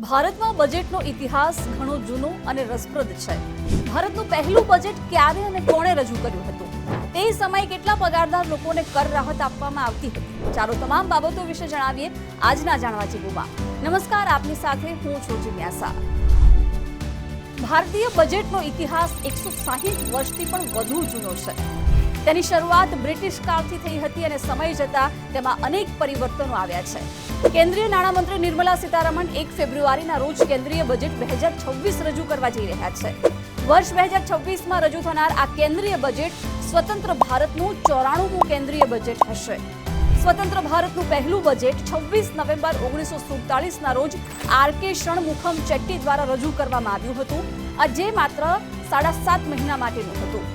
ભારતમાં બજેટનો ઇતિહાસ ઘણો જૂનો અને રસપ્રદ છે. ભારતનું પહેલું બજેટ ક્યારે અને કોણે રજૂ કર્યું હતું? તે સમયે કેટલા પગારદાર લોકોને કર રાહત આપવામાં આવતી હતી? ચાલો તમામ બાબતો વિશે જણાવીએ આજના જાણવા જીવોમાં. નમસ્કાર, આપની સાથે હું છું જિજ્ઞાસા ભારતીય બજેટનો ઇતિહાસ એકસો સાહીઠ વર્ષથી પણ વધુ જૂનો છે. તેની શરૂઆત બ્રિટિશ કાળથી થઈ હતી અને સમય જતા તેમાં અનેક પરિવર્તનો આવ્યા છે. કેન્દ્રીય નાણામંત્રી નિર્મલા સીતારમણ એક ફેબ્રુઆરીના રોજ કેન્દ્રીય બજેટ બે હજાર છવ્વીસ રજૂ કરવા જઈ રહ્યા છે. વર્ષ બે હજાર છવ્વીસમાં રજૂ થનાર આ કેન્દ્રીય બજેટ સ્વતંત્ર ભારતનું ચોરાણુંમું કેન્દ્રીય બજેટ હશે. સ્વતંત્ર ભારતનું પહેલું બજેટ છવ્વીસ નવેમ્બર ઓગણીસો સુડતાલીસના રોજ આર કે શણમુખમ ચેટ્ટી દ્વારા રજૂ કરવામાં આવ્યું હતું. આ જે માત્ર સાડા સાત મહિના માટેનું હતું.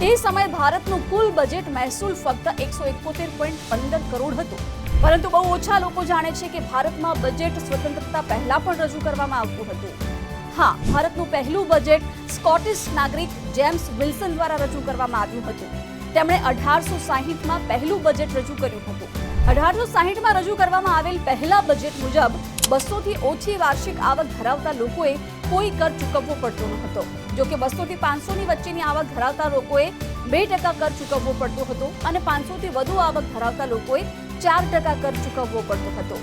તે સમયે ભારતનું કુલ બજેટ મહેસૂલ ફક્ત એકસો એકોતેર પોઈન્ટ પંદર કરોડ હતું. પરંતુ બહુ ઓછા લોકો જાણે છે કે ભારતમાં બજેટ સ્વતંત્રતા પહેલા પણ રજૂ કરવામાં આવતું હતું. હા, ભારતનું પહેલું બજેટ સ્કોટિશ નાગરિક જેમ્સ વિલ્સન દ્વારા રજૂ કરવામાં આવ્યું હતું. તેમણે અઢારસો સાહીઠમાં પહેલું બજેટ રજૂ કર્યું હતું. અઢારસો સાહીઠમાં રજૂ કરવામાં આવેલ પહેલા બજેટ મુજબ બસોથી ઓછી વાર્ષિક આવક ધરાવતા લોકોએ કોઈ કર ચૂકવવો પડતો ન હતો. જો કે બસોથી પાંચસોની વચ્ચેની આવક ધરાવતા લોકોએ બે ટકા કર ચૂકવવો પડતો હતો અને પાંચસોથી વધુ આવક ધરાવતા લોકોએ ચાર ટકા કર ચૂકવવો પડતો હતો.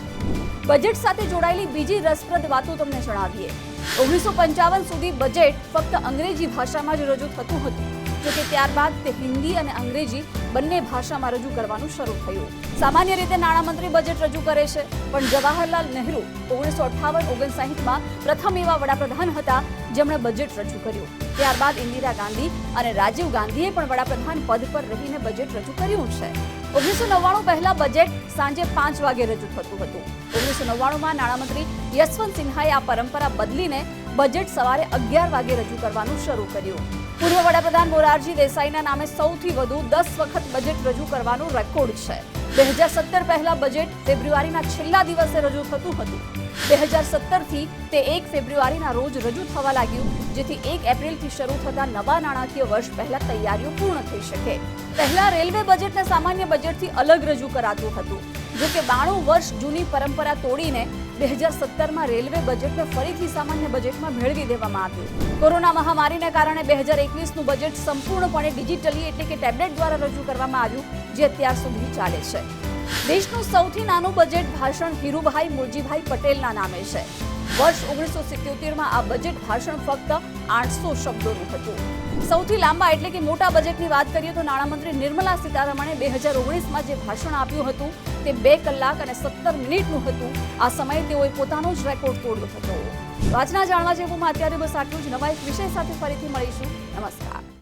બજેટ સાથે જોડાયેલી બીજી રસપ્રદ વાતો તમને જણાવીએ. ઓગણીસો પંચાવન સુધી બજેટ ફક્ત અંગ્રેજી ભાષામાં જ રજૂ થતું હતું. જોકે ત્યારબાદ તે હિન્દી અને અંગ્રેજી બંને ભાષામાં રજૂ કરવાનું શરૂ થયું. સામાન્ય રીતે નાણામંત્રી બજેટ રજૂ કરે છે, પણ જવાહરલાલ નહેરુ ઓગણીસો અઠ્ઠાવન, ઓગણસાહીઠમાં પ્રથમ એવા વડાપ્રધાન હતા જેમણે બજેટ રજૂ કર્યું. ત્યારબાદ ઇન્દિરા ગાંધી અને રાજીવ ગાંધીએ પણ વડાપ્રધાન પદ પર રહીને બજેટ રજૂ કર્યું છે. ઓગણીસો નવ્વાણું પહેલા બજેટ સાંજે પાંચ વાગે રજૂ થતું હતું. ઓગણીસો નવ્વાણુંમાં નાણામંત્રી યશવંત સિન્હાએ આ પરંપરા બદલીને બજેટ સવારે અગિયાર વાગે રજૂ કરવાનું શરૂ કર્યું. પૂર્વ વડાપ્રધાન મોરારજી દેસાઈના નામે સૌથી વધુ દસ વખત બજેટ રજૂ કરવાનો રેકોર્ડ છે. બે હજાર સત્તર પહેલા બજેટ ફેબ્રુઆરીના છેલ્લા દિવસે રજૂ થતું હતું. બે હજાર સત્તરથી તે એક ફેબ્રુઆરીના રોજ રજૂ થવા લાગ્યું, જેથી એક એપ્રિલથી શરૂ થતા નવા નાણાકીય વર્ષ પહેલા તૈયારીઓ પૂર્ણ થઈ શકે. પહેલા રેલવે બજેટને સામાન્ય બજેટથી અલગ રજૂ કરાતું હતું. જો કે બાણું વર્ષ જૂની પરંપરા તોડીને બે હજાર સત્તરમાં રેલવે બજેટને ફરીથી સામાન્ય બજેટમાં મેળવી દેવામાં આવ્યું. કોરોના મહામારીને કારણે બે હજાર એકવીસનું બજેટ સંપૂર્ણપણે ડિજિટલી એટલે કે ટેબ્લેટ દ્વારા રજૂ કરવામાં આવ્યું, જે અત્યાર સુધી ચાલે છે. દેશનું સૌથી નાનું બજેટ ભાષણ હીરુભાઈ મુરજીભાઈ પટેલના નામે છે. વર્ષ ઓગણીસો સિત્યોતેરમાં આ બજેટ ભાષણ ફક્ત આઠસો શબ્દોનું હતું. સૌથી લાંબા એટલે કે મોટા બજેટની વાત કરીએ તો નાણામંત્રી નિર્મલા સીતારમણે બે હજાર ઓગણીસમાં જે ભાષણ આપ્યું હતું, તે બે કલાક અને સત્તર મિનિટનું હતું. આ સમયે તેઓએ પોતાનો જ રેકોર્ડ તોડ્યો હતો. વાંચના જાણવા જેવુંમાં અત્યારે બસ આટલું જ. નવા એક વિષય સાથે ફરીથી મળીશું. નમસ્કાર.